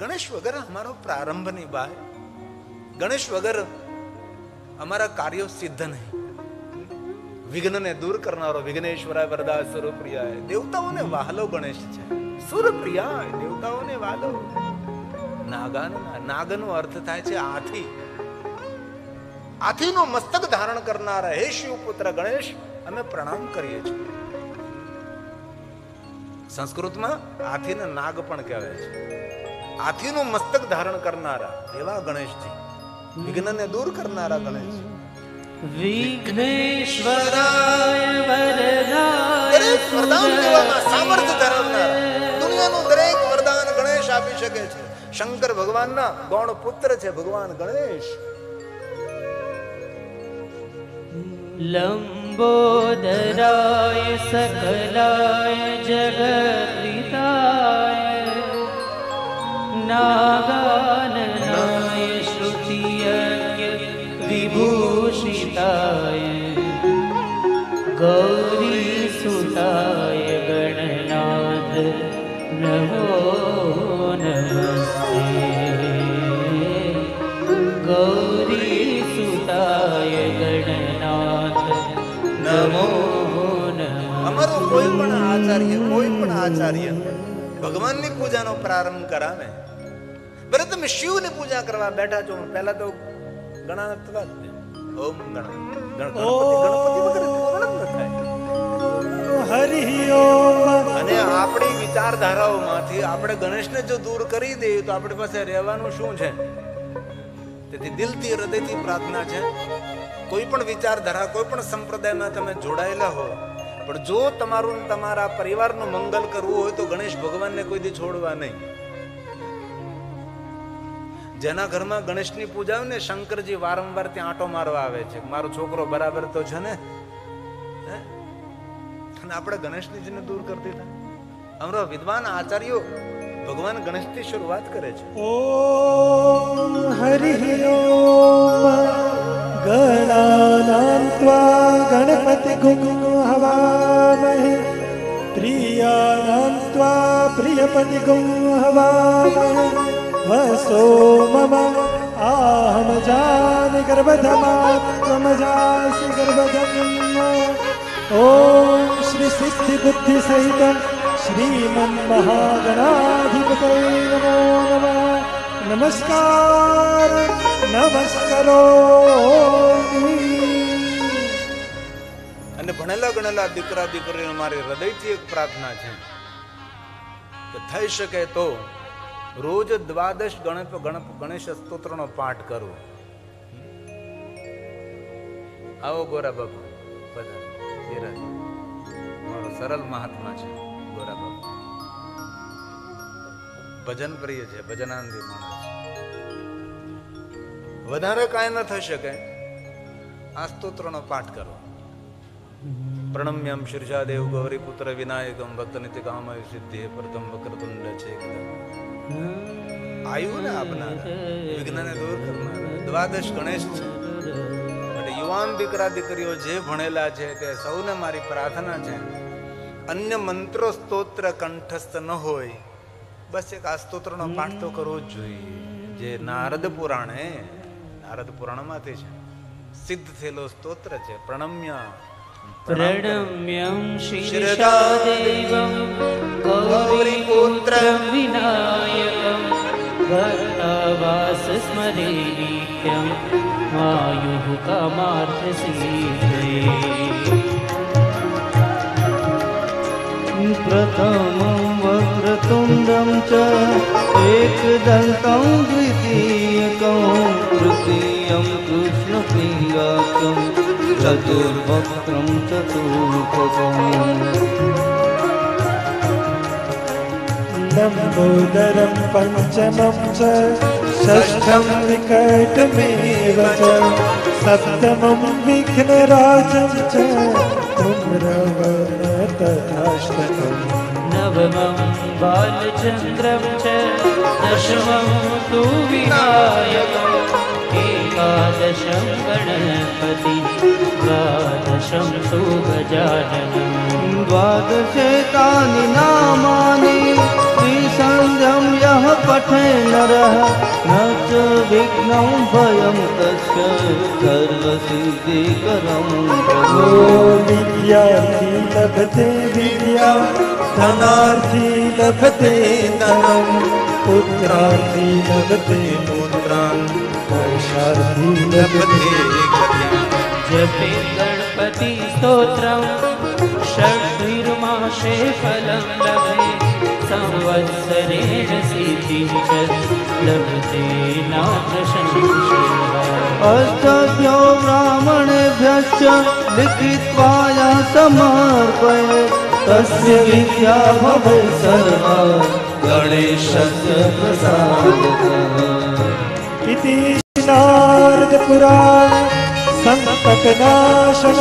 ગણેશ વગર અમારો પ્રારંભ નહીં બહાર ગણેશ વગર અમારા કાર્યો સિદ્ધ નહીં. વિઘ્નને દૂર કરનારો વિઘ્નેશ્વરાય વરદા સુરપ્રિયાય. દેવતાઓને વાહલો ગણેશ છે. સુરપ્રિયાય, દેવતાઓને વાહલો. નાગાન, નાગનો અર્થ થાય છે આથી. આથીનો મસ્તક ધારણ કરનારા હે શિવપુત્ર ગણેશ, અમે પ્રણામ કરીએ છીએ. સંસ્કૃતમાં હાથીને નાગ પણ કહેવાય છે. હાથીનું મસ્તક ધારણ કરનારા એવા ગણેશજી. વિઘ્નને દૂર કરનારા ગણેશ વિઘ્નેશ્વરાય વરદાય દરેક વરદાન દેવામાં સામર્થ્ય ધરાવનારા દુનિયાનું દરેક વરદાન ગણેશ આપી શકે છે. શંકર ભગવાનના ગૌણ પુત્ર છે ભગવાન ગણેશ. લંબોદરાય સકલાય જગદિતાય નાગાનનાય શ્રુતિયજ્ઞ વિભૂષિતાય ગૌરીસુતાય ગણનાથ નમો નમસ્તે ગૌરીસુતાય ગણનાથ નમો અમારો કોઈ પણ આચાર્ય, કોઈ પણ આચાર્ય ભગવાનની પૂજાનો પ્રારંભ કરાવે. તમે શિવની પૂજા કરવા બેઠા છો. પહેલા તો થાય. હરિ ઓમ અને આપણી વિચારધારાઓમાંથી આપણે ગણેશને જો દૂર કરી દઈએ તો આપણી પાસે રહેવાનું શું છે? તેથી દિલથી હૃદયથી પ્રાર્થના છે. કોઈ પણ વિચારધારા કોઈ પણ સંપ્રદાયમાં તમે જોડાયેલા હો પણ જો તમારું તમારા પરિવારનું મંગલ કરવું હોય તો ગણેશ ભગવાનને કોઈ દી છોડવા નહીં. જેના ઘરમાં ગણેશની પૂજા હોય ને, શંકરજી વારંવાર ત્યાં આંટો મારવા આવે છે. મારો છોકરો બરાબર તો છે ને? અને આપણે ગણેશજીને દૂર કરી દીધા અમરો વિદ્વાન આચાર્યો ભગવાન ગણેશથી શરૂઆત કરે છે. ઓમ હરિ ગણાનાંત્વા ગણાનાં ત્વા ગણપતિ ગુમ હવામહે. પ્રિયાનાંત્વા પ્રિયપતિ ગુમ હવામહે. વસો મમ આહમ જાન ગર્ભધમા ત્વમ જાસि ગર્ભધમ ઓમ શ્રી સિદ્ધિ બુદ્ધિ સહિત શ્રીમન મહાગણાધિપતય નમો નમઃ નમસ્કાર નમસ્કારો અને ભણેલા ગણેલા દીકરા દીકરીઓ, મારી હૃદયથી એક પ્રાર્થના છે કે થઈ શકે તો રોજ દ્વાદશ ગણપ ગણપ ગણેશ સ્તોત્રનો પાઠ કરવો આવો ગોરા બાપુ, બધા. મારો સરળ મહાત્મા છે, ગોરા બાપુ. ભજન પ્રિય છે ભજનાંદી માણસ વધારે કાંઈ ન થઈ શકે. આ સ્તોત્રનો પાઠ કરો. પ્રણમ્યમ શીર્ષાદેવ ગૌરીપુત્ર વિનાયકમ ભક્તનિતિ કામય સિદ્ધિ પ્રથમ વક્રતુંડ છે આયુ ને આપનાર વિઘ્નને દૂર કરનાર દ્વાદશ ગણેશ છે એટલે યુવાન દીકરા દીકરીઓ જે ભણેલા છે તે સૌને મારી પ્રાર્થના છે અન્ય મંત્રો સ્તોત્ર કંઠસ્થ ન હોય બસ એક આ સ્તોત્રનો પાઠ તો કરવો જ જોઈએ જે નારદ પુરાણે નારદ પુરાણમાંથી છે સિદ્ધ થયેલો સ્તોત્ર છે પ્રણમ્ય प्रणम्यं शिरसादेवं गौरीपुत्रं विनायकं भक्तवास स्मरे नित्यं आयुः कामार्थसिद्धये प्रथमं वक्रतुण्डं च एकदन्तं द्वितीयकं तृतीयं कृष्णप्रियाकं चतुर्वक्त्रं चतुर्थकम् लम्बोदरं पञ्चमं च षष्ठं विकटमेव च सप्तमं विघ्नराजं च धूम्रवन तथाष्टकम् नवमं बालचन्द्रं च दशमं तु विनायकम् द्वादशं गणपति द्वादशं तु गजाननं द्वादशे तानि नामानि त्रिसन्ध्यं यः पठे नरः न च विघ्नं भयं तस्य सर्वसिद्धिकरं प्रभो विद्यार्थी लभते विद्या धनार्थी लभते धनं पुत्रार्थी लभते पुत्रान् जपे गणपति स्तोत्रं षड्भिर्मासे फलं लभे संवत्सरेण सिद्धिं च लभते नाथ संशयः अष्टभ्यो ब्राह्मणेभ्यश्च लिखित्वा या समर्पये तस्य विद्या भवे सर्वा। गणेशस्य प्रसादतः इति नारद पुराण संकटनाशन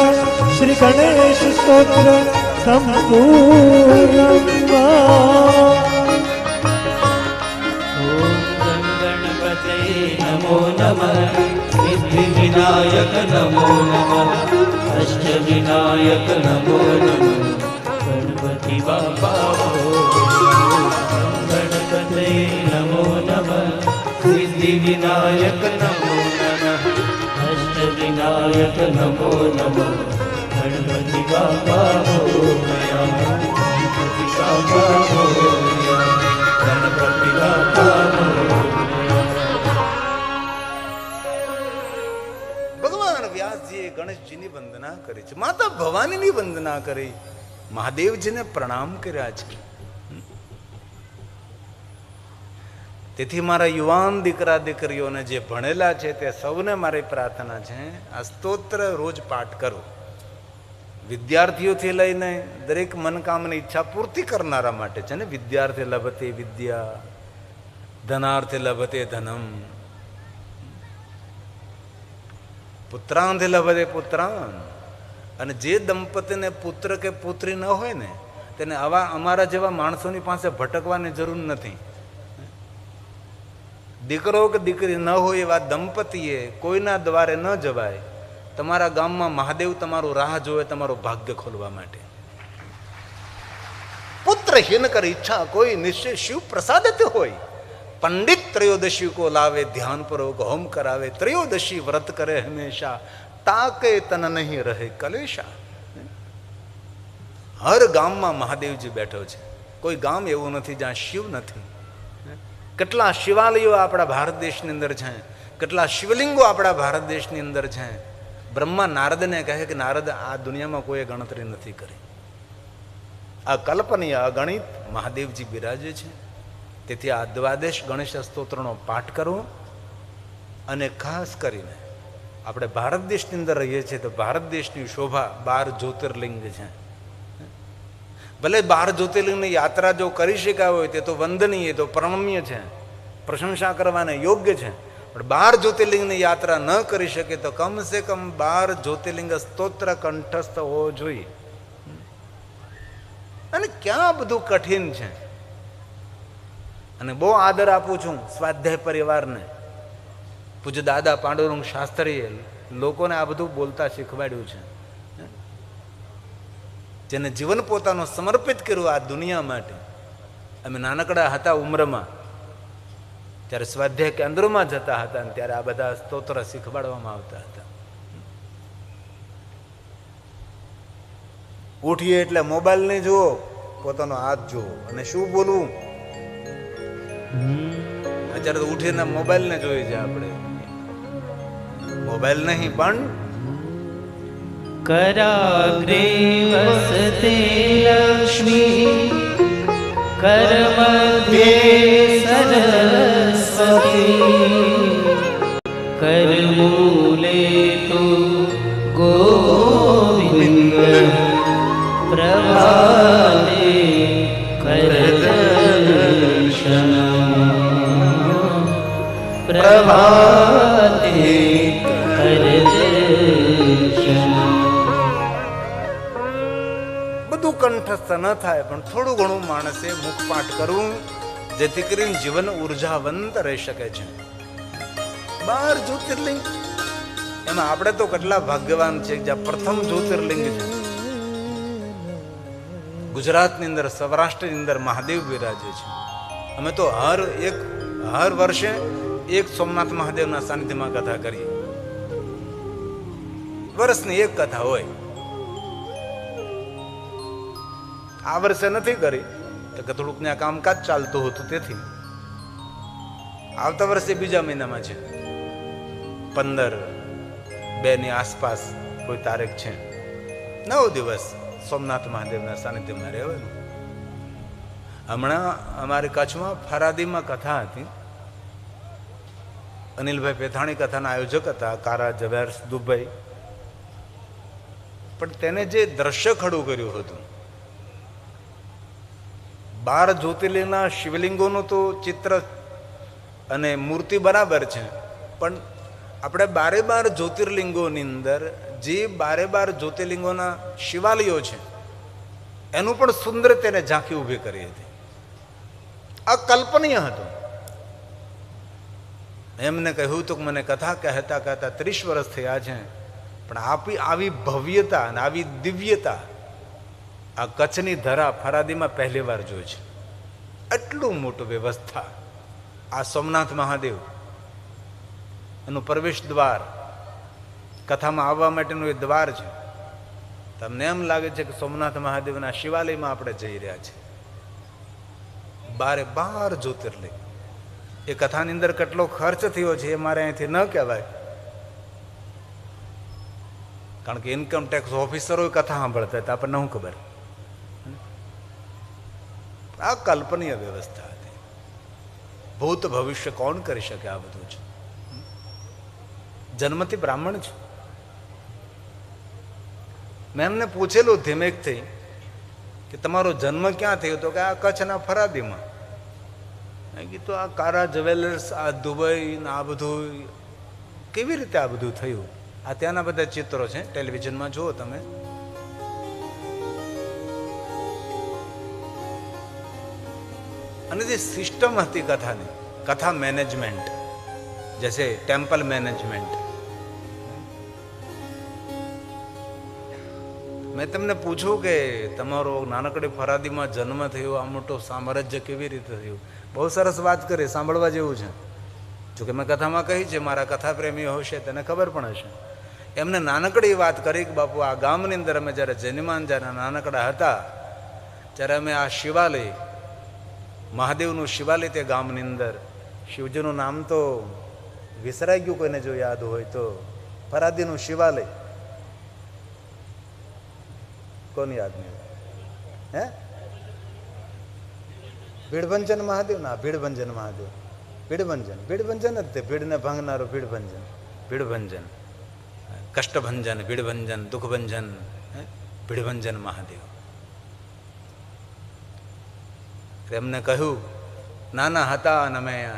श्री गणेश स्तोत्र संपूर्ण ॐ गं गणपतये नमो नमः सिद्धिविनायक नमो नमः अष्टविनायक नमो नमः गणपति बाबा અષ્ટવિનાયક નમો નમઃ અષ્ટવિનાયક નમો નમઃ ગણપતિ બાપા મોયા ગણપતિ બાપા મોયા ગણપતિ બાપા ભગવાન વ્યાસજીએ ગણેશજીની વંદના કરી છે, માતા ભવાનીની વંદના કરી, મહાદેવજીને પ્રણામ કર્યા છે. તેથી મારા યુવાન દીકરા દીકરીઓને જે ભણેલા છે તે સૌને મારી પ્રાર્થના છે, આ સ્તોત્ર રોજ પાઠ કરો. વિદ્યાર્થીઓથી લઈને દરેક મનકામની ઈચ્છા પૂર્તિ કરનારા માટે છે ને, વિદ્યાર્થી લભતે વિદ્યા, ધનાર્થે લભતે ધનમ. પુત્રાંધે લભતે પુત્રાન. અને જે દંપતીને પુત્ર કે પુત્રી ન હોય ને, તેને આવા અમારા જેવા માણસોની પાસે ભટકવાની જરૂર નથી. દીકરો કે દીકરી ન હોય એવા દંપતીએ કોઈના દ્વારે ન જવાય. તમારા ગામમાં મહાદેવ તમારું રાહ જોવે તમારું ભાગ્ય ખોલવા માટે. પુત્રહીન કર ઈચ્છા કોઈ નિશ્ચય શિવ પ્રસાદિત હોય. પંડિત ત્રયોદશી કો લાવે ધ્યાન પૂર્વક હોમ કરાવે, ત્રયોદશી વ્રત કરે હંમેશા. તાકે તન નહીં રહે કલેશા. હર ગામમાં મહાદેવજી બેઠો છે. કોઈ ગામ એવું નથી જ્યાં શિવ નથી. કેટલા શિવાલયો આપણા ભારત દેશની અંદર છે? કેટલા શિવલિંગો આપણા ભારત દેશની અંદર છે? બ્રહ્મા નારદને કહે કે નારદ, આ દુનિયામાં કોઈએ ગણતરી નથી કરી. આ કલ્પનીય અગણિત મહાદેવજી બિરાજે છે. તેથી આ દ્વાદેશ ગણેશ સ્તોત્રનો પાઠ કરવો અને ખાસ કરીને આપણે ભારત દેશની અંદર રહીએ છીએ તો ભારત દેશની શોભા બાર જ્યોતિર્લિંગ છે. ભલે બાર જ્યોતિર્લિંગની યાત્રા જો કરી શકાય હોય તે તો વંદનીય તો પ્રણમ્ય છે. પ્રશંસા કરવાને યોગ્ય છે. પણ બાર જ્યોતિર્લિંગની યાત્રા ન કરી શકે તો કમસે કમ બાર જ્યોતિર્લિંગ સ્તોત્ર કંઠસ્થ હોવો જોઈએ. અને ક્યાં બધું કઠિન છે? અને બહુ આદર આપું છું સ્વાધ્યાય પરિવારને. પૂજ્ય દાદા પાંડુરંગ શાસ્ત્રીએ લોકોને આ બધું બોલતા શીખવાડ્યું છે. જેને જીવન પોતાનું સમર્પિત કર્યું આ દુનિયા માટે. અમે નાનકડા હતા ઉંમરમાં. ત્યારે સ્વાધ્યાય કેન્દ્રોમાં જતા હતા અને ત્યારે આ બધા સ્તોત્ર શીખવાડવામાં આવતા હતા. ઉઠીએ એટલે મોબાઈલ નહીં જુઓ પોતાનો હાથ જુઓ અને શું બોલવું? અત્યારે તો ઉઠીને મોબાઈલ ને જોઈએ છે આપણે. મોબાઈલ નહીં પણ कराग्रे वसते लक्ष्मी करमध्ये सरस्वती करमूले तु गोविन्द प्रभाते करदर्शनम् प्रभाते બધું ન થાય, પણ થોડું ઘણું માણસે મુખપાઠ કરવું જેથી કરીને જીવન ઉર્જાવંત રહી શકે છે. બાર જ્યોતિર્લિંગ. એમાં આપણે તો કેટલા ભાગ્યવાન છે જ્યાં પ્રથમ જ્યોતિર્લિંગ છે. ગુજરાતની અંદર, સૌરાષ્ટ્રની અંદર મહાદેવ બિરાજે છે. અમે તો હર એક, હર વર્ષે એક સોમનાથ મહાદેવના સાનિધ્યમાં કથા કરીએ. વર્ષની એક કથા હોય. આ વર્ષે નથી કરી. તો કે થોડુંક ત્યાં કામકાજ ચાલતું હતું તેથી. આવતા વર્ષે બીજા મહિનામાં છે. પંદર બે ની આસપાસ કોઈ તારીખ છે. નવ દિવસ સોમનાથ મહાદેવના સાનિધ્યમાં રહેવાનું. હમણાં અમારી કચ્છમાં ફરાદીમાં કથા હતી. અનિલભાઈ પેથાણી કથાના આયોજક હતા, કારા ઝવેર દુબઈ. પણ તેને જે દ્રશ્ય ખડું કર્યું હતું બાર જ્યોતિર્લિંગના શિવલિંગોનું તો ચિત્ર અને મૂર્તિ બરાબર છે. પણ આપણે બારે બાર જ્યોતિર્લિંગોની અંદર જે બારે બાર જ્યોતિર્લિંગોના શિવાલયો છે, એનું પણ સુંદર તેને ઝાંખી ઊભી કરી હતી. અકલ્પનીય હતું. એમને કહ્યું, તો મને કથા કહેતા કહેતા ત્રીસ વર્ષ થયા છે, પણ આપી, આવી ભવ્યતા અને આવી દિવ્યતા આ કચ્છની ધરા ફરાદીમાં પહેલી વાર જોઈ છે. એટલું મોટું વ્યવસ્થા આ સોમનાથ મહાદેવ એનું પ્રવેશ દ્વાર, કથામાં આવવા માટેનું એ દ્વાર છે. તમને એમ લાગે છે કે સોમનાથ મહાદેવના શિવાલયમાં આપણે જઈ રહ્યા છીએ બારે બાર જ્યોતિર્લિંગ. એ કથાની અંદર કેટલો ખર્ચ થયો છે એ મારે અહીંથી ન કહેવાય. કારણ કે ઇન્કમ ટેક્સ ઓફિસરો કથા સાંભળતા હતા આપણને શું ખબર? આ કલ્પનીય વ્યવસ્થા હતી. ભૂત ભવિષ્ય કોણ કરી શકે આ બધું છે જન્મથી બ્રાહ્મણ છું. મેં એમને પૂછેલું ધીમેકથી કે તમારો જન્મ ક્યાં થયો? તો કે આ કચ્છના ફરાદીમાં. મેં કીધું, આ કારા જ્વેલર્સ, આ દુબઈ ને આ બધું, કેવી રીતે આ બધું થયું? આ ત્યાંના બધા ચિત્રો છે, ટેલિવિઝનમાં જુઓ તમે. અને જે સિસ્ટમ હતી કથાની, કથા મેનેજમેન્ટ, જૈસે ટેમ્પલ મેનેજમેન્ટ. મેં તમને પૂછ્યું કે તમારો નાનકડી ફરાદીમાં જન્મ થયો, આ મોટો સામ્રાજ્ય કેવી રીતે થયું? બહુ સરસ વાત કરી, સાંભળવા જેવું છે. જોકે મેં કથામાં કહી છે, મારા કથા પ્રેમીઓ હશે, તેને ખબર પણ હશે. એમને નાનકડી વાત કરી કે, બાપુ, આ ગામની અંદર અમે જ્યારે જન્માન, જ્યારે નાનકડા હતા, ત્યારે અમે આ શિવાલય મહાદેવનું શિવાલય તે ગામની અંદર. શિવજીનું નામ તો વિસરાઈ ગયું કોઈને જો યાદ હોય તો. ફરાદીનું શિવાલય. કોની યાદ નહીં હે? ભીડભંજન મહાદેવ? ના, ભીડભંજન મહાદેવ. ભીડભંજન. ભીડભંજન જ તે ભીડને ભાંગનારો ભીડભંજન. ભીડભંજન. કષ્ટભંજન, ભીડભંજન, દુઃખભંજન? ભીડભંજન મહાદેવ. એમને કહ્યું, નાના હતા અને અમે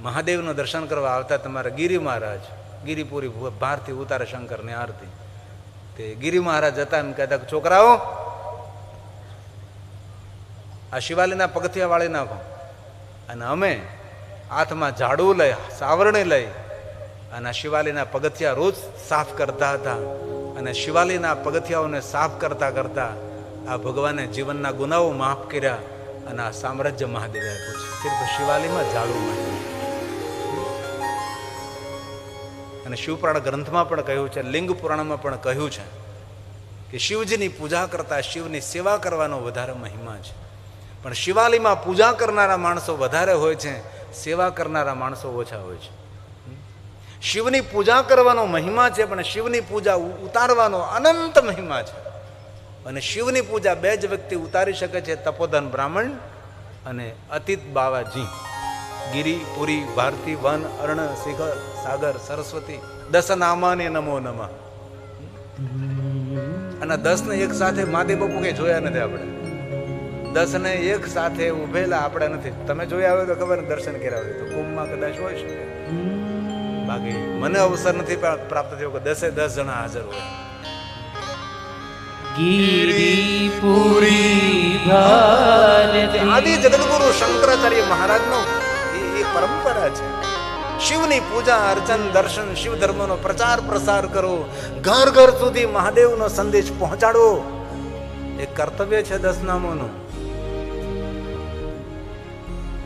મહાદેવનું દર્શન કરવા આવતા તમારા ગિરી મહારાજ. ગિરિપુરી બહારથી ઉતારે શંકરની આરતી. તે ગિરી મહારાજ હતા એમ કહેતા છોકરાઓ, આ શિવાલયના પગથિયા વાળી નાખો. અને અમે હાથમાં ઝાડું લઈ, સાવરણી લઈ અને આ શિવાલયના પગથિયા રોજ સાફ કરતા હતા. અને શિવાલયના પગથિયાઓને સાફ કરતા કરતા આ ભગવાને જીવનના ગુનાઓ માફ કર્યા. અને આ સામ્રાજ્ય મહાદેવે આપ્યું છે. સિર્ફ શિવાલયમાં ઝાડુ માટે અને શિવપુરાણ ગ્રંથમાં પણ કહ્યું છે, લિંગ પુરાણમાં પણ કહ્યું છે કે શિવજીની પૂજા કરતા શિવની સેવા કરવાનો વધારે મહિમા છે. પણ શિવાલયમાં પૂજા કરનારા માણસો વધારે હોય છે, સેવા કરનારા માણસો ઓછા હોય છે. શિવની પૂજા કરવાનો મહિમા છે, પણ શિવની પૂજા ઉતારવાનો અનંત મહિમા છે. અને શિવની પૂજા બે જ વ્યક્તિ ઉતારી શકે છે તપોધન બ્રાહ્મણ અને અતિત બાવાજી. ગિરી, પુરી, ભારતી, વન, અર્ણ શિખર સાગર, સરસ્વતી દસ નામાને નમો નમઃ. અને દસ ને એક સાથે મહાદેવ બાપુ કઈ જોયા નથી આપણે? દસ ને એક સાથે ઉભેલા આપણે નથી. તમે જોયા હોય તો ખબર દર્શન કર્યા હોય તો. કુંભમાં કદાચ હોય શકે. બાકી મને અવસર નથી પ્રાપ્ત થયો કે દસે દસ જણા હાજર હોય. ગિરિપુરી ભારતી આદિ જગદગુરુ શંકરાચાર્ય મહારાજનો એ પરંપરા છે શિવની પૂજા અર્ચન દર્શન શિવ ધર્મનો પ્રચાર પ્રસાર કરો ઘર ઘર સુધી મહાદેવનો સંદેશ પહોંચાડવો એ કર્તવ્ય છે દસનામોનું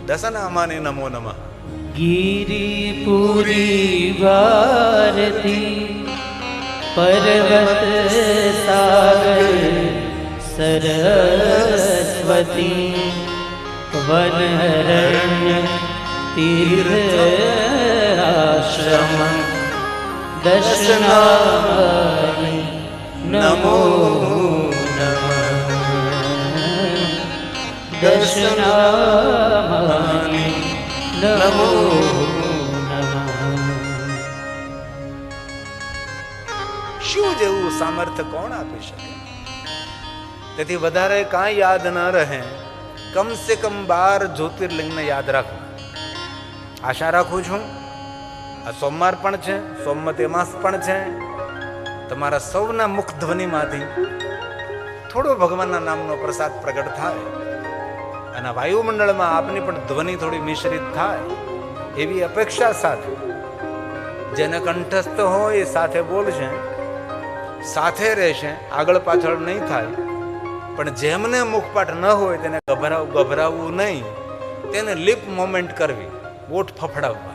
દસનામાને નમો નમઃ ગીરીપુરી ભારતી પર્વત સરસ્વતી વનરણ્ય તીર્થ આશ્રમ દર્શનાય નમો. નમઃ દર્શનાય નમો. શું જેવું સામર્થ્ય કોણ આપી શકે? તેથી વધારે કાંઈ યાદ ન રહે. કમ સે કમ બાર જ્યોતિર્લિંગને યાદ રાખવા. આશા રાખું છું. આ સોમવાર પણ છે, સોમવતી માસ પણ છે. તમારા સૌના મુખ ધ્વનિમાંથી થોડો ભગવાનના નામનો પ્રસાદ પ્રગટ થાય અને વાયુમંડળમાં આપની પણ ધ્વનિ થોડી મિશ્રિત થાય એવી અપેક્ષા સાથે. જેને કંઠસ્થ હોય એ સાથે બોલશે, સાથે રહેશે, આગળ પાછળ નહીં થાય. પણ જેમને મુખપાઠ ન હોય તેને ગભરાવ, ગભરાવવું નહીં. તેને લિપ મોમેન્ટ કરવી. ઓઠ ફફડાવવા.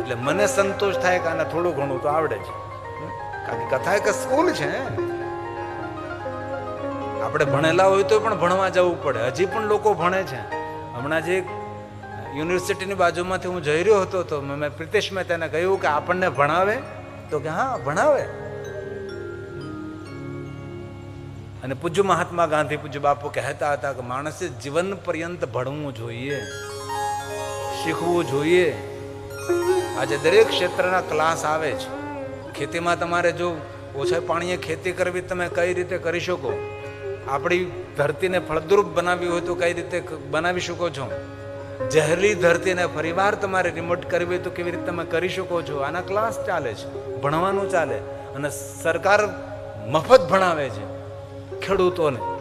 એટલે મને સંતોષ થાય કે આને થોડું ઘણું તો આવડે છે. કારણ કે કથા એક સ્કૂલ છે. આપણે ભણેલા હોય તો પણ ભણવા જવું પડે. હજી પણ લોકો ભણે છે. હમણાં જે યુનિવર્સિટીની બાજુમાંથી હું જઈ રહ્યો હતો તો મેં પ્રિતેશ મેં તેને કહ્યું કે આપણને ભણાવે. તો કે હા, ભણાવે. અને પૂજ્ય મહાત્મા ગાંધી પૂજ્ય બાપુ કહેતા હતા કે માણસે જીવન પર્યંત ભણવું જોઈએ, શીખવું જોઈએ. આજે દરેક ક્ષેત્રના ક્લાસ આવે છે. ખેતીમાં તમારે જો ઓછા પાણીએ ખેતી કરવી તમે કઈ રીતે કરી શકો? આપણી ધરતીને ફળદ્રુપ બનાવવી હોય તો કઈ રીતે બનાવી શકો છો? જહેરલી ધરતીને ફરીવાર તમારે રિમોટ કરવી હોય તો કેવી રીતે તમે કરી શકો છો? આના ક્લાસ ચાલે છે, ભણવાનું ચાલે. અને સરકાર મફત ભણાવે છે. ખેડૂતોને.